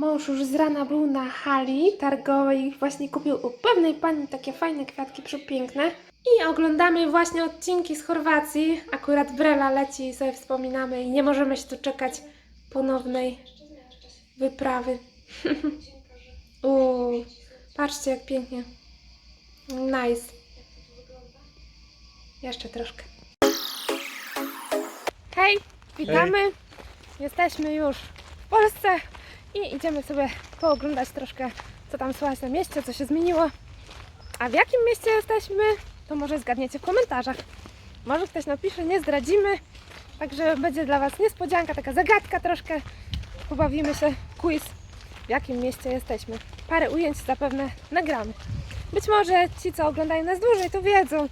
Mąż już z rana był na hali targowej i właśnie kupił u pewnej pani takie fajne kwiatki przepiękne. I oglądamy właśnie odcinki z Chorwacji. Akurat Brela leci i sobie wspominamy i nie możemy się doczekać ponownej wyprawy. Uuu, patrzcie jak pięknie. Nice. Jeszcze troszkę. Hej, witamy. Jesteśmy już w Polsce i idziemy sobie pooglądać troszkę, co tam słychać na mieście, co się zmieniło. A w jakim mieście jesteśmy, to może zgadniecie w komentarzach. Może ktoś napisze, nie zdradzimy. Także będzie dla Was niespodzianka, taka zagadka troszkę. Pobawimy się, quiz, w jakim mieście jesteśmy. Parę ujęć zapewne nagramy. Być może ci, co oglądają nas dłużej, to wiedzą,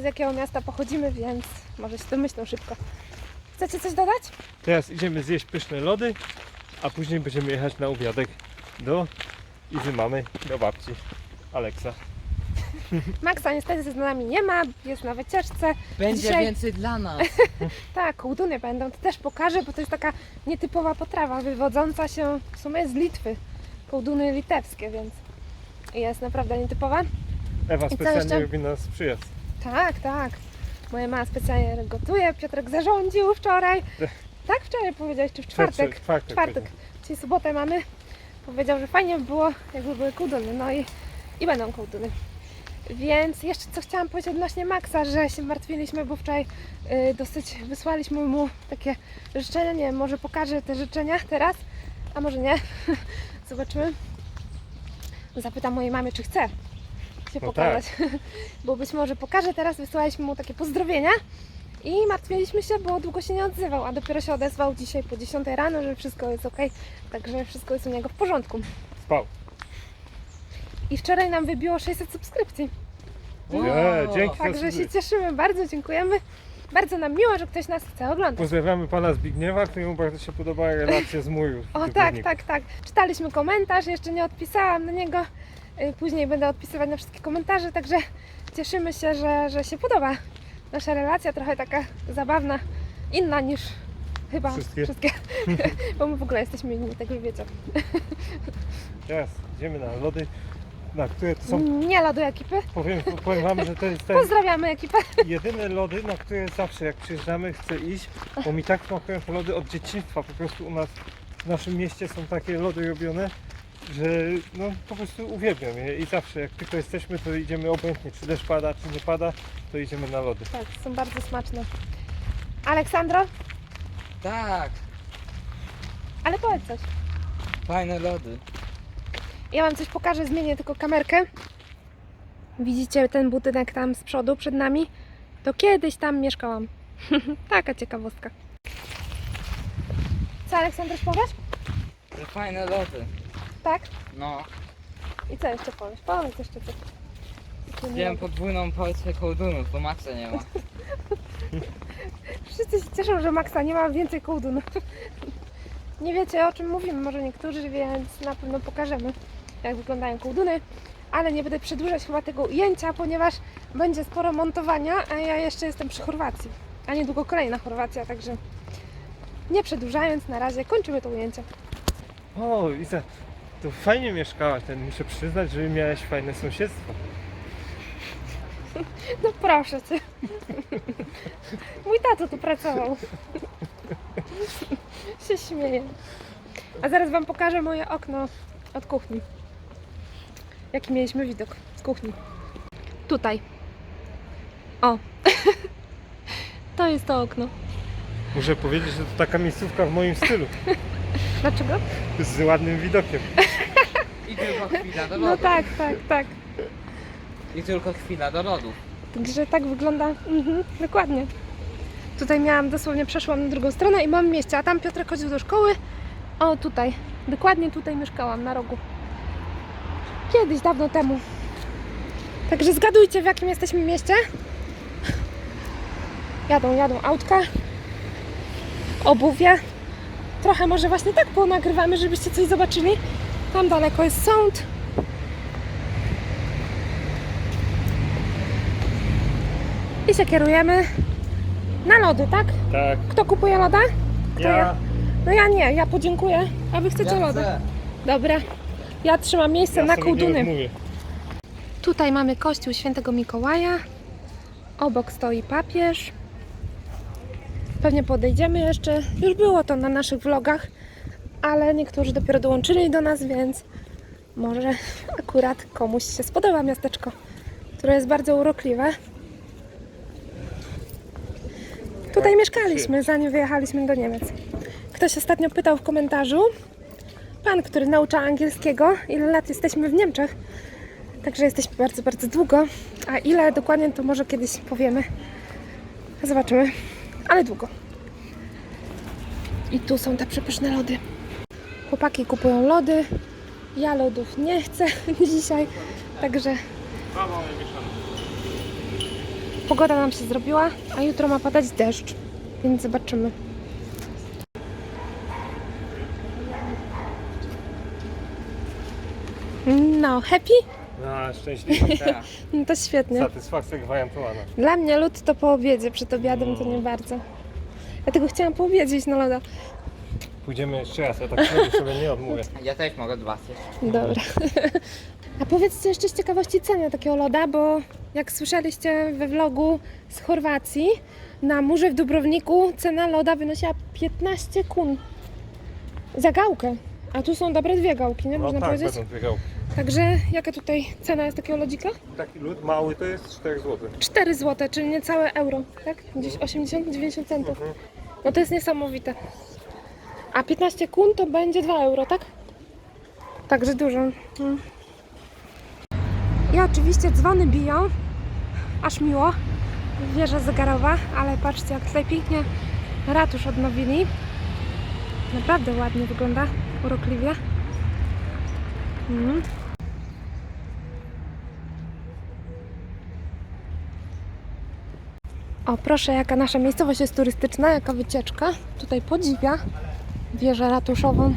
z jakiego miasta pochodzimy, więc może się domyślą szybko. Chcecie coś dodać? Teraz idziemy zjeść pyszne lody, a później będziemy jechać na obiadek do Izy mamy, do babci Aleksa. Maxa niestety z nami nie ma, jest na wycieczce. Będzie Dzisiaj- więcej dla nas. Tak, kołduny będą, to też pokażę, bo to jest taka nietypowa potrawa, wywodząca się w sumie z Litwy. Kołduny litewskie, więc jest naprawdę nietypowa. Ewa co specjalnie jeszcze? robi nas przyjazd. Tak, tak. Moja mama specjalnie gotuje, Piotrek zarządził wczoraj. Tak, wczoraj powiedziałeś, czy w czwartek? Czwartek. czwartek, czyli sobotę mamy. Powiedział, że fajnie by było, jakby były kołduny. No i, i będą kołduny. Więc jeszcze co chciałam powiedzieć odnośnie Maxa, że się martwiliśmy, bo wczoraj y, dosyć wysłaliśmy mu takie życzenia. Nie wiem, może pokażę te życzenia teraz, a może nie. Zobaczymy. Zapytam mojej mamy, czy chce się No pokazać. bo być może pokażę teraz. Wysłaliśmy mu takie pozdrowienia. I martwiliśmy się, bo długo się nie odzywał, a dopiero się odezwał dzisiaj po 10 rano, że wszystko jest ok, także wszystko jest u niego w porządku. Spał. I wczoraj nam wybiło 600 subskrypcji. Nie, dzięki. za także się subskrypcję. cieszymy, bardzo dziękujemy. Bardzo nam miło, że ktoś nas chce oglądać. Pozdrawiamy pana Zbigniewa, któremu bardzo się podobała relacja z mój. O tak, tak, tak. Czytaliśmy komentarz, jeszcze nie odpisałam na niego. Y, Później będę odpisywać na wszystkie komentarze, także cieszymy się, że, że się podoba nasza relacja, trochę taka zabawna, inna niż chyba Wszystkie. wszystkie. Bo my w ogóle jesteśmy inni, tak już wiecie. Teraz idziemy na lody, na które to są, Nie lodu ekipy. powiem, powiem wam, że to jest ten Pozdrawiamy ekipę. jedyne lody, na które zawsze jak przyjeżdżamy chcę iść, bo mi tak smakują te lody od dzieciństwa. Po prostu u nas w naszym mieście są takie lody robione, że no po prostu uwielbiam je i zawsze jak tylko jesteśmy to idziemy obojętnie czy deszcz pada, czy nie pada, to idziemy na lody. Tak, są bardzo smaczne. Aleksandro, Tak, ale powiedz coś. fajne lody. Ja wam coś pokażę, zmienię tylko kamerkę. Widzicie ten budynek tam z przodu, przed nami? To kiedyś tam mieszkałam. Taka ciekawostka. Co, Aleksandroś, powiesz? Że Fajne lody. Tak? No, I co jeszcze powiesz? Powiedz jeszcze coś. Takie miłe. podwójną porcję kołdunów, bo Maxa nie ma. Wszyscy się cieszą, że Maxa nie ma więcej kołdun. Nie wiecie o czym mówimy, może niektórzy, więc na pewno pokażemy, jak wyglądają kołduny. Ale nie będę przedłużać chyba tego ujęcia, ponieważ będzie sporo montowania, a ja jeszcze jestem przy Chorwacji. A niedługo kolejna Chorwacja, także nie przedłużając, na razie kończymy to ujęcie. O Iza, to fajnie mieszkałaś, ten muszę przyznać, że miałeś fajne sąsiedztwo. No proszę cię. Mój tato tu pracował. się śmieję. A zaraz wam pokażę moje okno od kuchni. Jaki mieliśmy widok z kuchni. Tutaj. O. to jest to okno. Muszę powiedzieć, że to taka miejscówka w moim stylu, Dlaczego? z ładnym widokiem. I tylko chwila do No lodów. tak, tak, tak. I tylko chwila do lodów. Także tak wygląda. Mhm, dokładnie. Tutaj miałam, dosłownie przeszłam na drugą stronę i mam mieście, a tam Piotrek chodził do szkoły. O, tutaj. Dokładnie tutaj mieszkałam, na rogu. Kiedyś, dawno temu. Także zgadujcie, w jakim jesteśmy mieście. Jadą, jadą autka. Obuwie. Trochę może właśnie tak ponagrywamy, żebyście coś zobaczyli. Tam daleko jest sąd. I się kierujemy na lody, tak? Tak, Kto kupuje loda? Kto ja No ja nie, ja podziękuję. A wy chcecie Ja loda? Dobra. Ja trzymam miejsce na kołduny. Tutaj mamy kościół świętego Mikołaja. Obok stoi papież. Pewnie podejdziemy jeszcze. Już było to na naszych vlogach, ale niektórzy dopiero dołączyli do nas, więc może akurat komuś się spodoba miasteczko, które jest bardzo urokliwe. Tutaj mieszkaliśmy, zanim wyjechaliśmy do Niemiec. Ktoś ostatnio pytał w komentarzu, pan, który naucza angielskiego, ile lat jesteśmy w Niemczech. Także jesteśmy bardzo, bardzo długo. A ile dokładnie to może kiedyś powiemy. Zobaczymy. Ale długo. I tu są te przepyszne lody. Chłopaki kupują lody. Ja lodów nie chcę dzisiaj. Także pogoda nam się zrobiła, a jutro ma padać deszcz. Więc zobaczymy. No, happy? No, szczęśliwie. Tak. No to świetnie. Satysfakcja gwarantowana. Dla mnie lód to po obiedzie, przed obiadem to nie bardzo. Dlatego chciałam po obiedzie iść na loda. Pójdziemy jeszcze raz, ja tak sobie- sobie nie odmówię. Ja też mogę dwa. Dobra. A powiedzcie jeszcze z ciekawości cenę takiego loda, bo jak słyszeliście we vlogu z Chorwacji, na murze w Dubrowniku cena loda wynosiła 15 kun. Za gałkę. A tu są dobre dwie gałki, nie? No Można tak, powiedzieć. będą biegał. Także jaka tutaj cena jest takiego lodzika? Taki lód mały to jest 4 zł. 4 zł, czyli niecałe euro, tak? Gdzieś 80-90 centów. Mhm. No to jest niesamowite. A 15 kun to będzie 2 euro, tak? Także dużo. Mm. I oczywiście dzwony biją. Aż miło. Wieża zegarowa, ale patrzcie jak tutaj pięknie ratusz odnowili. Naprawdę ładnie wygląda, urokliwie. Mm. O, proszę, jaka nasza miejscowość jest turystyczna, jaka wycieczka. Tutaj podziwia wieżę ratuszową.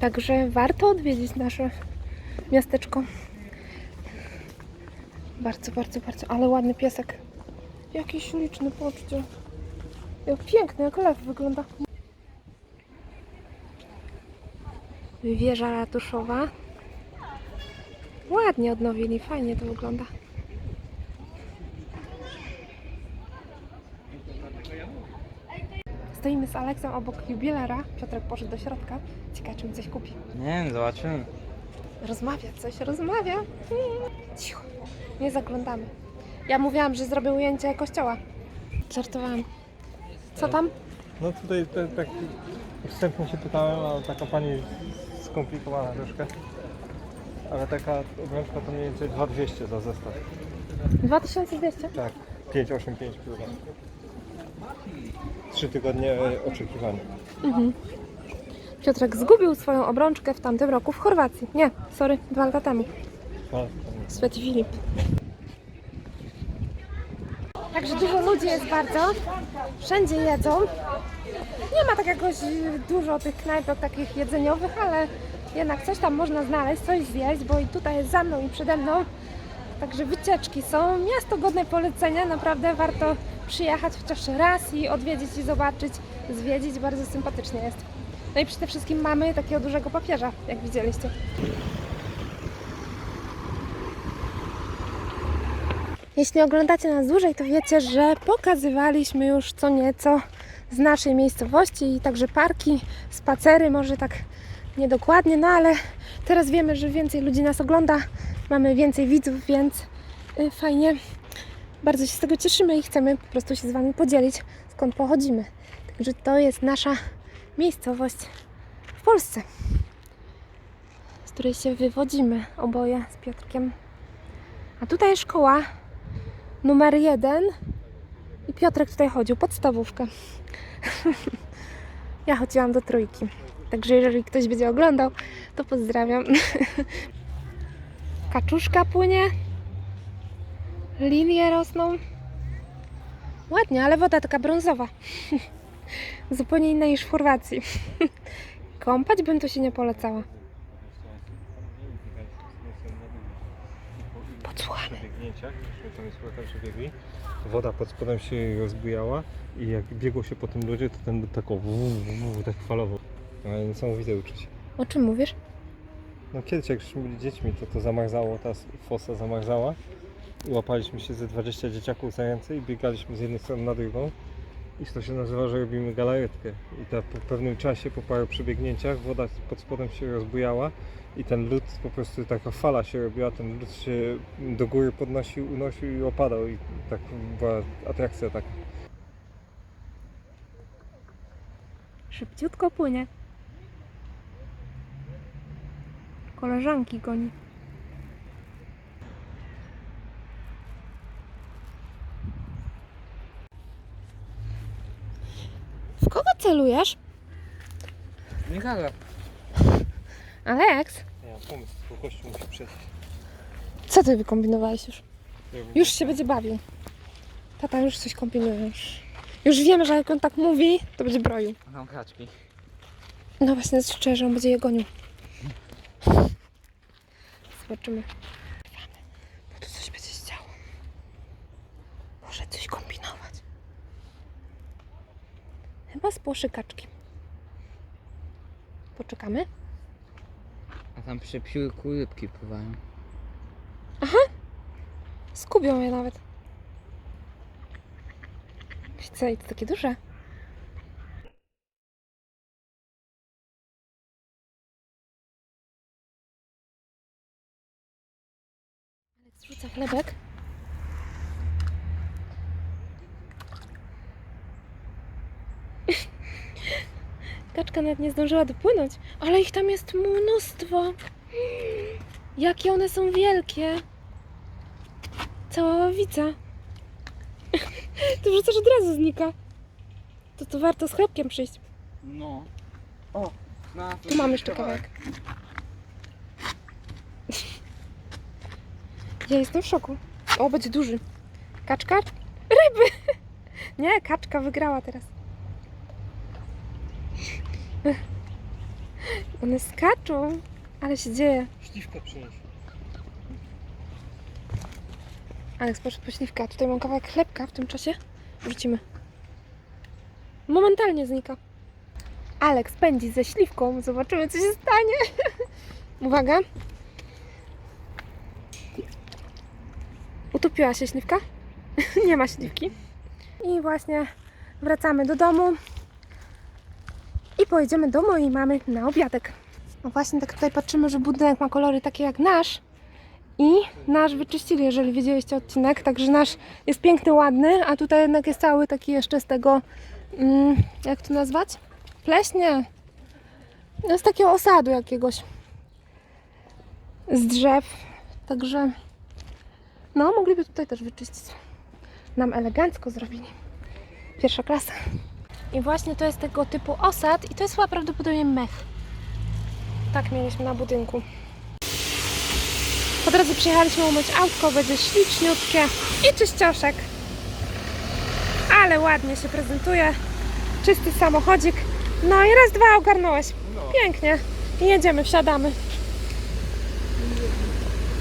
Także warto odwiedzić nasze miasteczko. Bardzo, bardzo, bardzo. Ale ładny piesek. Jaki śliczny, patrzcie. Jak piękny, jak lew wygląda. Wieża ratuszowa. Ładnie odnowili, fajnie to wygląda. Stoimy z Aleksem obok jubilera. Piotrek poszedł do środka. Ciekawe, czy mi coś kupi. Nie wiem, zobaczymy. Rozmawia, coś rozmawia. Cicho, nie zaglądamy. Ja mówiłam, że zrobię ujęcie kościoła. Żartowałam. Co tam? No tutaj tak wstępnie się pytałem, ale taka pani skomplikowana troszkę. Ale taka obrączka to mniej więcej 2200 za zestaw. 2200? Tak, 585 plus. Trzy tygodnie e, oczekiwania. Mhm. Piotrek zgubił swoją obrączkę w tamtym roku w Chorwacji. Nie, sorry, dwa lata temu. Święty Filip. Także dużo ludzi jest bardzo. Wszędzie jedzą. Nie ma tak jakoś dużo tych knajpek takich jedzeniowych, ale jednak coś tam można znaleźć, coś zjeść, bo i tutaj jest za mną i przede mną. Także wycieczki są. Miasto godne polecenia, naprawdę warto przyjechać chociaż raz i odwiedzić i zobaczyć, zwiedzić. Bardzo sympatycznie jest. No i przede wszystkim mamy takiego dużego papieża, jak widzieliście. Jeśli oglądacie nas dłużej, to wiecie, że pokazywaliśmy już co nieco z naszej miejscowości i także parki, spacery, może tak niedokładnie, no ale teraz wiemy, że więcej ludzi nas ogląda, mamy więcej widzów, więc y, fajnie. Bardzo się z tego cieszymy i chcemy po prostu się z Wami podzielić, skąd pochodzimy. Także to jest nasza miejscowość w Polsce, z której się wywodzimy oboje z Piotrkiem. A tutaj szkoła numer jeden. I Piotrek tutaj chodził, podstawówkę. ja chodziłam do trójki. Także jeżeli ktoś będzie oglądał, to pozdrawiam. Kaczuszka płynie. Lilie rosną. Ładnie, ale woda taka brązowa. Zupełnie inna niż w Chorwacji. Kąpać bym tu się nie polecała. Odsłuchamy. Woda pod spodem się rozbujała i jak biegło się po tym ludzie, to ten tak o, wu, wu, wu, tak falowo. Ale niesamowite uczucie. O czym mówisz? No kiedyś jak żeśmy byli dziećmi, to to zamarzało, ta fosa zamarzała. Łapaliśmy się ze 20 dzieciaków za ręce i biegaliśmy z jednej strony na drugą. I to się nazywa, że robimy galaretkę. I ta po pewnym czasie, po paru przebiegnięciach, woda pod spodem się rozbujała i ten lód po prostu taka fala się robiła, ten lód się do góry podnosił, unosił i opadał i tak była atrakcja taka. Szybciutko płynie. Koleżanki goni. W kogo celujesz? Nikogo. Aleks, Ja mam pomysł, tylko gościu musi przejść. co ty wykombinowałeś już? Już się będzie bawił. Tata już coś kombinuje. Już, już wiemy, że jak on tak mówi, to będzie broił. Mam kaczki. No właśnie, szczerze, on będzie je gonił. Zobaczymy. Bo tu coś będzie się działo. Może coś kombinować. Chyba spłoszy kaczki. Poczekamy. A tam przy piórku rybki pływają. Skubią je nawet. Widzę, i to takie duże. Rzuca chlebek. Kaczka nawet nie zdążyła dopłynąć, ale ich tam jest mnóstwo. Jakie one są wielkie. Cała ławica. Ty wrzucasz od razu znika. To to warto z chlebkiem przyjść. No. O! No, Tu mam jeszcze kawałek. Ja jestem w szoku. O, będzie duży. Kaczka? Ryby! Nie, kaczka wygrała teraz. One skaczą, ale się dzieje. Śliwkę przynieś. Aleks poszedł po śliwkę, tutaj mam kawałek chlebka w tym czasie. Wrzucimy. Momentalnie znika. Aleks pędzi ze śliwką. Zobaczymy, co się stanie. Uwaga. Utopiła się śliwka. Nie ma śliwki. I właśnie wracamy do domu. I pojedziemy do mojej mamy na obiadek. No właśnie, tak tutaj patrzymy, że budynek ma kolory takie jak nasz. I nasz wyczyścili, jeżeli widzieliście odcinek, także nasz jest piękny, ładny, a tutaj jednak jest cały taki jeszcze z tego, mm, jak to nazwać? Pleśnie. No z takiego osadu jakiegoś. Z drzew. Także, no, mogliby tutaj też wyczyścić. Nam elegancko zrobili. Pierwsza klasa. I właśnie to jest tego typu osad i to jest chyba prawdopodobnie mech. Tak mieliśmy na budynku. Po drodze przyjechaliśmy umyć autko, będzie śliczniutkie i czyścioszek. Ale ładnie się prezentuje. Czysty samochodzik. No i raz, dwa ogarnąłeś. Pięknie. I jedziemy, wsiadamy.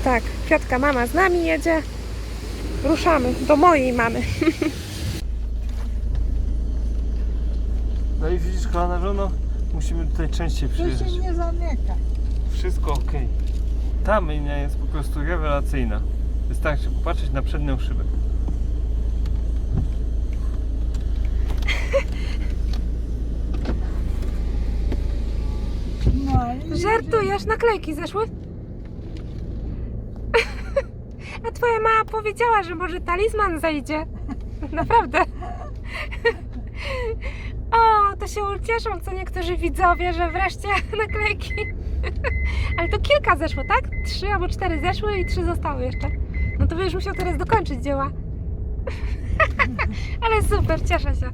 Tak, Piotka mama z nami jedzie. Ruszamy do mojej mamy. No i widzisz, kochana żono, musimy tutaj częściej Tu przyjeżdżać. się nie zamyka. Wszystko ok. Ta myjnia jest po prostu rewelacyjna. Wystarczy popatrzeć na przednią szybę. No i Żartujesz, naklejki zeszły? A twoja mama powiedziała, że może talizman zejdzie. Naprawdę. To się ucieszą co niektórzy widzowie, że wreszcie naklejki. Ale to kilka zeszło, tak? Trzy albo cztery zeszły i trzy zostały jeszcze. No to będziesz musiał teraz dokończyć dzieła. Ale super, cieszę się.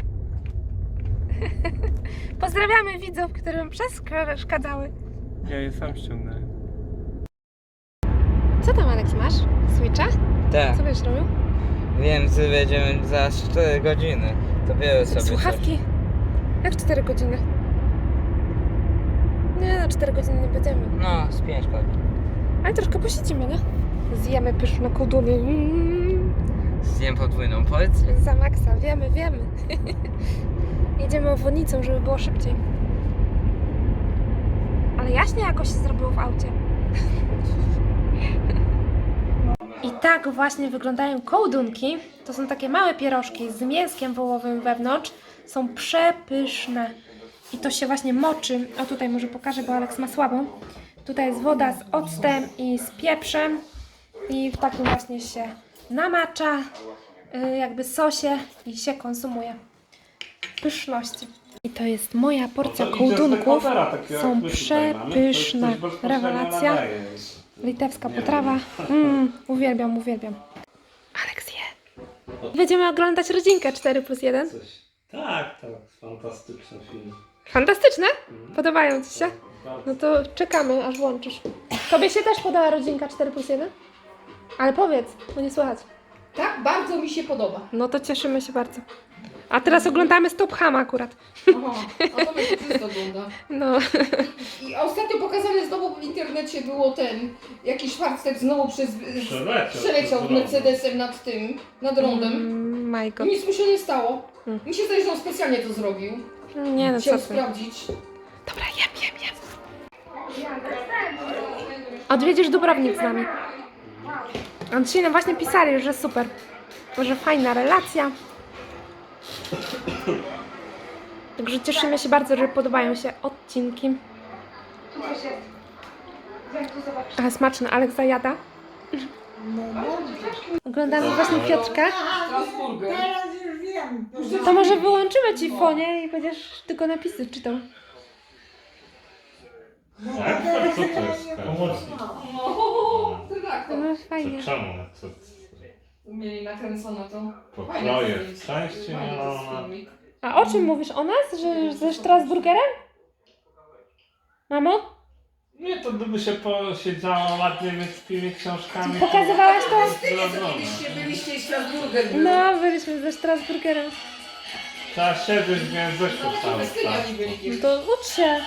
Pozdrawiamy widzów, którym przeszkadzały. Ja je sam ściągnąłem. Co tam, Aleks, masz? Switcha? Tak. Co będziesz robił? Wiem, że będziemy za 4 godziny. To biorę sobie coś. Słuchawki. Jak 4 godziny? Nie, na 4 godziny nie będziemy. No, z 5 pewnie. Ale troszkę posiedzimy, nie? Zjemy pyszne koduny. Mm. Zjem podwójną porcję. Za maksa, wiemy, wiemy. Jedziemy obwodnicą, żeby było szybciej. Ale jaśnie jakoś się zrobiło w aucie. I tak właśnie wyglądają kołdunki. To są takie małe pierożki z mięskiem wołowym wewnątrz. Są przepyszne. I to się właśnie moczy. O tutaj może pokażę, bo Aleks ma słabą. Tutaj jest woda z octem i z pieprzem. I w takim właśnie się namacza y, jakby sosie i się konsumuje. Pyszności. I to jest moja porcja kołdunków. Są przepyszne. Rewelacja. Litewska potrawa. Mm, uwielbiam, uwielbiam. Aleks je. Będziemy oglądać rodzinkę 4 plus 1. Tak, tak, fantastyczny film. Fantastyczne? Podobają Ci się? No to czekamy, aż włączysz. Tobie się też podoba rodzinka 4 plus 1? Ale powiedz, bo nie słychać. Tak, bardzo mi się podoba. No to cieszymy się bardzo. A teraz oglądamy Stop Ham akurat. Aha, a to mnie ogląda. No, I ostatnio pokazane znowu w internecie było ten, jakiś Schwarzenegger znowu przez, Przeleciał. przeleciał przez Mercedesem nad tym, nad rondem. mm, my I god. nic mu się nie stało. Mm. Mi się zdaje, że on specjalnie to zrobił. Nie no, co Chciał ty. sprawdzić. Dobra, jem, jem, jem. Odwiedzisz Dubrownik z nami. On dzisiaj nam właśnie pisali, że super. Że fajna relacja. Także cieszymy się bardzo, że podobają się odcinki. Ale smaczne, Alek zajada. Oglądamy właśnie Piotrka. Strasburger. To może wyłączymy ci fonie i będziesz tylko napisy czytał. Tak? Co to jest? Pomocnik. No, fajnie. Czemu? Co? Mieli nakręcone to. Pokroje Fajne w części Fajny to jest mielone. filmik. A o czym mówisz? O nas? Że ze Strasburgerem? Mamo? Nie, to gdyby się posiedziało ładnie między tymi książkami. Pokazywałaś to? Zrobione. Byliście, byliście i Strasburger był. No, byliśmy ze Strasburgerem. Trzeba siedzieć w języku Nawet cały czas. nie byli No kiedyś. to ucz się.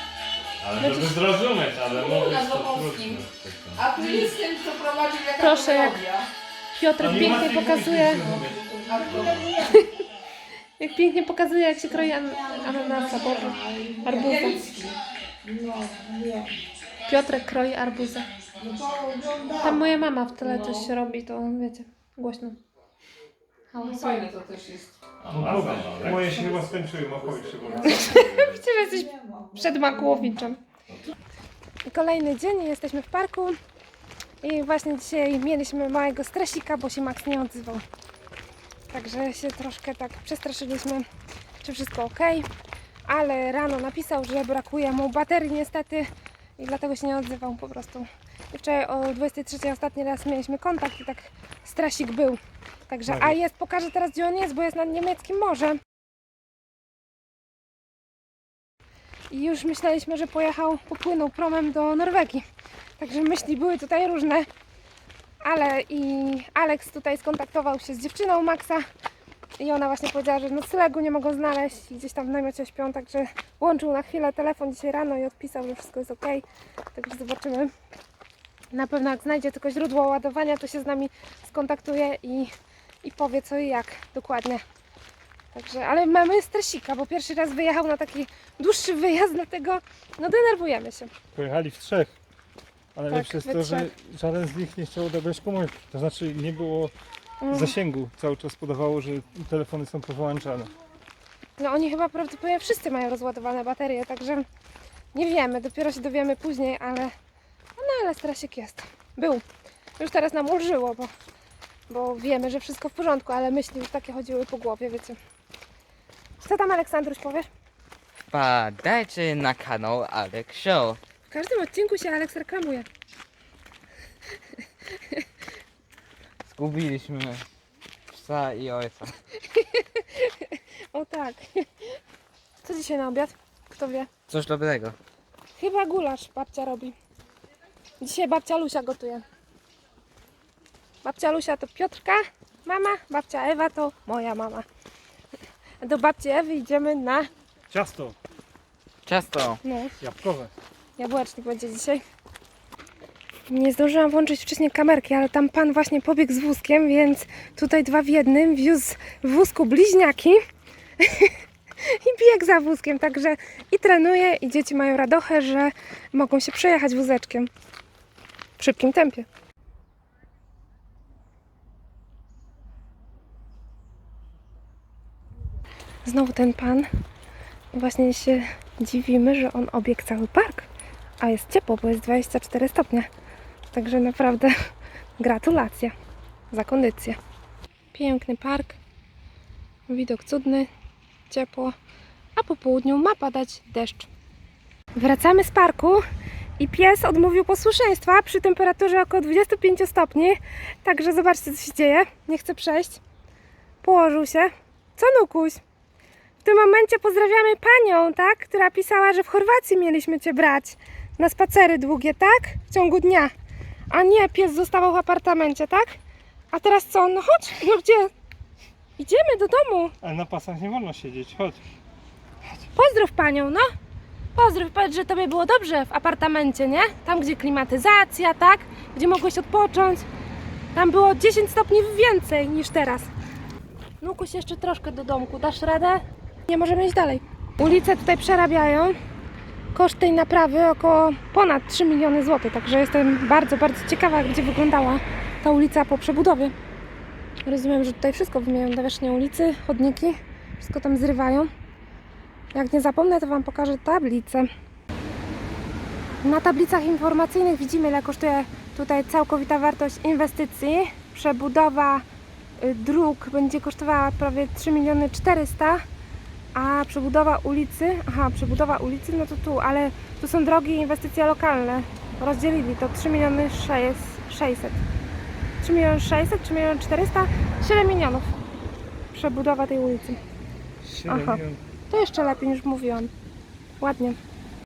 Ale żeby zrozumieć, ale No, mówić na to trudno. A tu jest ten, kto prowadził jaka Proszę, jak- technologia. Piotrek pięknie pokazuje, jak pięknie pokazuje, jak się kroi an ananasa, Boże. Arbuza. Piotrek kroi arbuza. No. Tam moja mama w No. coś robi, to wiecie, głośno. No fajne to też jest. A No, moje się chyba skończyły, Makowi się Przecież jesteś przed Makłowiczem. Kolejny dzień, jesteśmy w parku i właśnie dzisiaj mieliśmy małego stresika, bo się Max nie odzywał. Także się troszkę tak przestraszyliśmy, czy wszystko ok. Ale rano napisał, że brakuje mu baterii niestety i dlatego się nie odzywał po prostu. I wczoraj o 23 ostatni raz mieliśmy kontakt i tak stresik był. Także, a jest, pokażę teraz gdzie on jest, bo jest nad niemieckim morzem. I już myśleliśmy, że pojechał, popłynął promem do Norwegii. Także myśli były tutaj różne. Ale i Alex tutaj skontaktował się z dziewczyną Maxa i ona właśnie powiedziała, że noclegu nie mogą znaleźć i gdzieś tam w namiocie śpią, także łączył na chwilę telefon dzisiaj rano i odpisał, że wszystko jest ok. Także zobaczymy. Na pewno jak znajdzie tylko źródło ładowania, to się z nami skontaktuje i, i powie co i jak dokładnie. Także, ale mamy stresika, bo pierwszy raz wyjechał na taki dłuższy wyjazd, dlatego no denerwujemy się. Pojechali w trzech. Ale Tak, lepsze jest to, że żaden z nich nie chciał odebrać komórki. To znaczy nie było Mm. zasięgu. Cały czas podawało, że telefony są powyłączane. No oni chyba prawdopodobnie wszyscy mają rozładowane baterie, także nie wiemy, dopiero się dowiemy później, ale no ale stresik jest. Był. Już teraz nam ulżyło, bo, bo wiemy, że wszystko w porządku, ale myśli już takie chodziły po głowie, wiecie. Co tam Aleksandruś powiesz? Wpadajcie na kanał Alex Show. W każdym odcinku się Aleks reklamuje. Zgubiliśmy psa i ojca. O tak. Co dzisiaj na obiad? Kto wie? Coś dobrego. Chyba gulasz babcia robi. Dzisiaj babcia Lusia gotuje. Babcia Lusia to Piotrka, mama, babcia Ewa to moja mama. Do babci Ewy idziemy na Ciasto Ciasto. no, jabłkowe. Jabłecznik będzie dzisiaj. Nie zdążyłam włączyć wcześniej kamerki, ale tam pan właśnie pobiegł z wózkiem, więc tutaj dwa w jednym. Wiózł w wózku bliźniaki i biegł za wózkiem, także i trenuje, i dzieci mają radochę, że mogą się przejechać wózeczkiem w szybkim tempie. Znowu ten pan. Właśnie się dziwimy, że on obiegł cały park. A jest ciepło, bo jest 24 stopnie. Także naprawdę gratulacje za kondycję. Piękny park, widok cudny, ciepło, a po południu ma padać deszcz. Wracamy z parku i pies odmówił posłuszeństwa przy temperaturze około 25 stopni. Także zobaczcie, co się dzieje. Nie chce przejść. Położył się. Co, Nukuś? W tym momencie pozdrawiamy panią, tak? Która pisała, że w Chorwacji mieliśmy cię brać na spacery długie, tak? W ciągu dnia. A nie, pies zostawał w apartamencie, tak? A teraz co? No chodź, no gdzie? Idziemy do domu. Ale na pasach nie wolno siedzieć, chodź. Pozdrów panią, no. Pozdrów, powiedz, że tobie było dobrze w apartamencie, nie? Tam, gdzie klimatyzacja, tak? Gdzie mogłeś odpocząć. Tam było 10 stopni więcej niż teraz. Nukuś jeszcze troszkę do domku. Dasz radę? Nie możemy iść dalej. Ulice tutaj przerabiają. Koszt tej naprawy około ponad 3 miliony złotych. Także jestem bardzo, bardzo ciekawa, będzie wyglądała ta ulica po przebudowie. Rozumiem, że tutaj wszystko wymieniają nawierzchnię ulicy, chodniki. Wszystko tam zrywają. Jak nie zapomnę, to Wam pokażę tablicę. Na tablicach informacyjnych widzimy, ile kosztuje tutaj całkowita wartość inwestycji. Przebudowa y, dróg będzie kosztowała prawie 3 miliony 400, a przebudowa ulicy, aha, przebudowa ulicy, no to tu, ale tu są drogi i inwestycje lokalne. Rozdzielili to 3 miliony 600. 3 miliony 600, 3 miliony 400, 7 milionów. Przebudowa tej ulicy. 7 Aha. milionów. To jeszcze lepiej niż mówiłam. Ładnie.